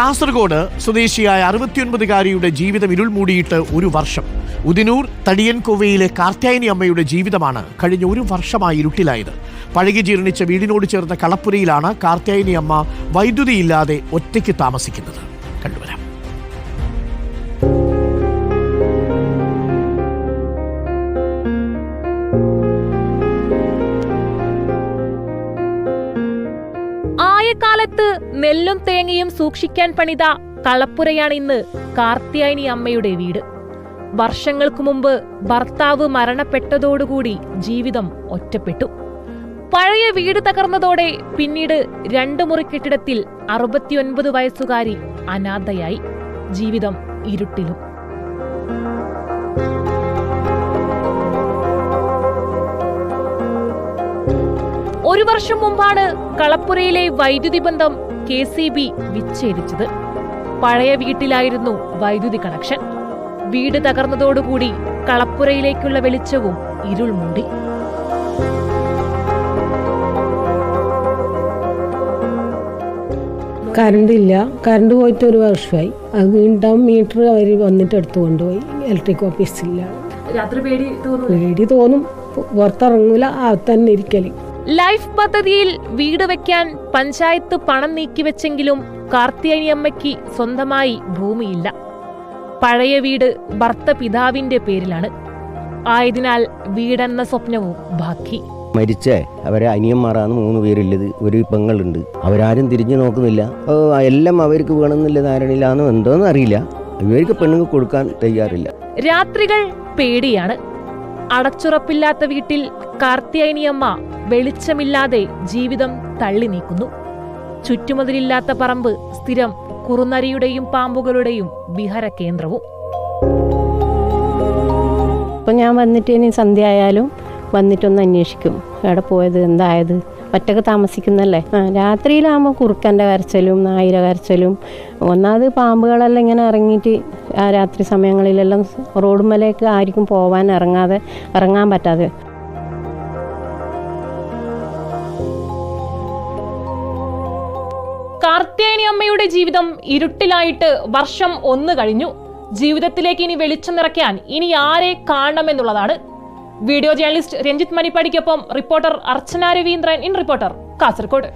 കാസർഗോഡ് സ്വദേശിയായ അറുപത്തിയൊൻപതുകാരിയുടെ ജീവിതം ഇരുൾ മൂടിയിട്ട് ഒരു വർഷം. ഉദിനൂർ തടിയൻകോവയിലെ കാർത്യായനി അമ്മയുടെ ജീവിതമാണ് കഴിഞ്ഞ ഒരു വർഷമായി ഇരുട്ടിലായത്. പഴകി ജീർണിച്ച വീടിനോട് ചേർന്ന കളപ്പുരയിലാണ് കാർത്യായനി അമ്മ വൈദ്യുതിയില്ലാതെ ഒറ്റയ്ക്ക് താമസിക്കുന്നത്. കണ്ടുവരാം. ആയക്കാലത്ത് നെല്ലും തേങ്ങയും സൂക്ഷിക്കാൻ പണിത കളപ്പുരയാണ് ഇന്ന് കാർത്തിയായനി അമ്മയുടെ വീട്. വർഷങ്ങൾക്കു മുമ്പ് ഭർത്താവ് മരണപ്പെട്ടതോടുകൂടി ജീവിതം ഒറ്റപ്പെട്ടു. പഴയ വീട് തകർന്നതോടെ പിന്നീട് രണ്ടു മുറി കെട്ടിടത്തിൽ അറുപത്തിയൊൻപത് വയസ്സുകാരി അനാഥയായി. ജീവിതം ഇരുട്ടിലും. ഒരു വർഷം മുമ്പാണ് കളപ്പുരയിലെ വൈദ്യുതി ബന്ധം കെ സി ബി വിച്ഛേദിച്ചത്. പഴയ വീട്ടിലായിരുന്നു വൈദ്യുതി കണക്ഷൻ. വീട് തകർന്നതോടുകൂടി കളപ്പുരയിലേക്കുള്ള വെളിച്ചവും ഇരുൾ മൂടി കറണ്ട് ഇല്ല കറണ്ട് പോയിട്ട് ഒരു വർഷമായി. അത് വീണ്ടും മീറ്റർ അവർ വന്നിട്ട് എടുത്തു കൊണ്ടുപോയി. ഇലക്ട്രിക് ഓഫീസില്ല രാത്രി പേടി തോന്നും പേടി തോന്നും. പു- പുറത്തിറങ്ങൂല. ആ തന്നെ ഇരിക്കൽ. ലൈഫ് പദ്ധതിയിൽ വീട് വെക്കാൻ പഞ്ചായത്ത് പണം നീക്കിവെച്ചെങ്കിലും കാർത്തിയനിയമ്മയ്ക്ക് സ്വന്തമായി ഭൂമിയില്ല. പഴയ വീട് ഭർത്ത പിതാവിന്റെ പേരിലാണ്. ആയതിനാൽ വീടെന്ന സ്വപ്നവും ബാക്കി. മരിച്ചേ അവരെ അനിയന്മാരാണ് മൂന്ന് പേരുള്ളത് ഒരു പെങ്ങളുണ്ട്. അവരാരും തിരിഞ്ഞു നോക്കുന്നില്ല. എല്ലാം അവർക്ക് വേണമെന്നില്ല ധാരണയിലാണോ എന്തോന്ന് അറിയില്ല. ഇവർക്ക് പെണ്ണുങ്ങൾ കൊടുക്കാൻ തയ്യാറില്ല. രാത്രികൾ പേടിയാണ്. അടച്ചുറപ്പില്ലാത്ത വീട്ടിൽ കാർത്തിയായനിയമ്മ വെളിച്ചമില്ലാതെ ജീവിതം തള്ളി നീക്കുന്നു. ചുറ്റുമതിലില്ലാത്ത പറമ്പ് സ്ഥിരം കുറുനരിയുടെയും പാമ്പുകളുടെയും വിഹര കേന്ദ്രവും ഇപ്പം ഞാൻ വന്നിട്ട് ഇനി സന്ധ്യ ആയാലും വന്നിട്ടൊന്ന് അന്വേഷിക്കും. എവിടെ പോയത് എന്തായത്. ഒറ്റയ്ക്ക് താമസിക്കുന്നല്ലേ? രാത്രിയിലാകുമ്പോൾ കുറുക്കന്റെ കരച്ചലും നായിര കരച്ചലും ഒന്നാമത് പാമ്പുകളെല്ലാം ഇങ്ങനെ ഇറങ്ങിയിട്ട് ആ രാത്രി സമയങ്ങളിലെല്ലാം റോഡ് മലയൊക്കെ ആയിരിക്കും പോവാൻ ഇറങ്ങാതെ ഇറങ്ങാൻ പറ്റാതെ. കാർത്തിയായനി അമ്മയുടെ ജീവിതം ഇരുട്ടിലായിട്ട് വർഷം ഒന്ന് കഴിഞ്ഞു. ജീവിതത്തിലേക്ക് ഇനി വെളിച്ചം നിറയ്ക്കാൻ ഇനി ആരെ കാണണമെന്നുള്ളതാണ് video journalist Ranjith മണിപ്പാടിക്കൊപ്പം reporter Archana Raveendran. In reporter Kasaragod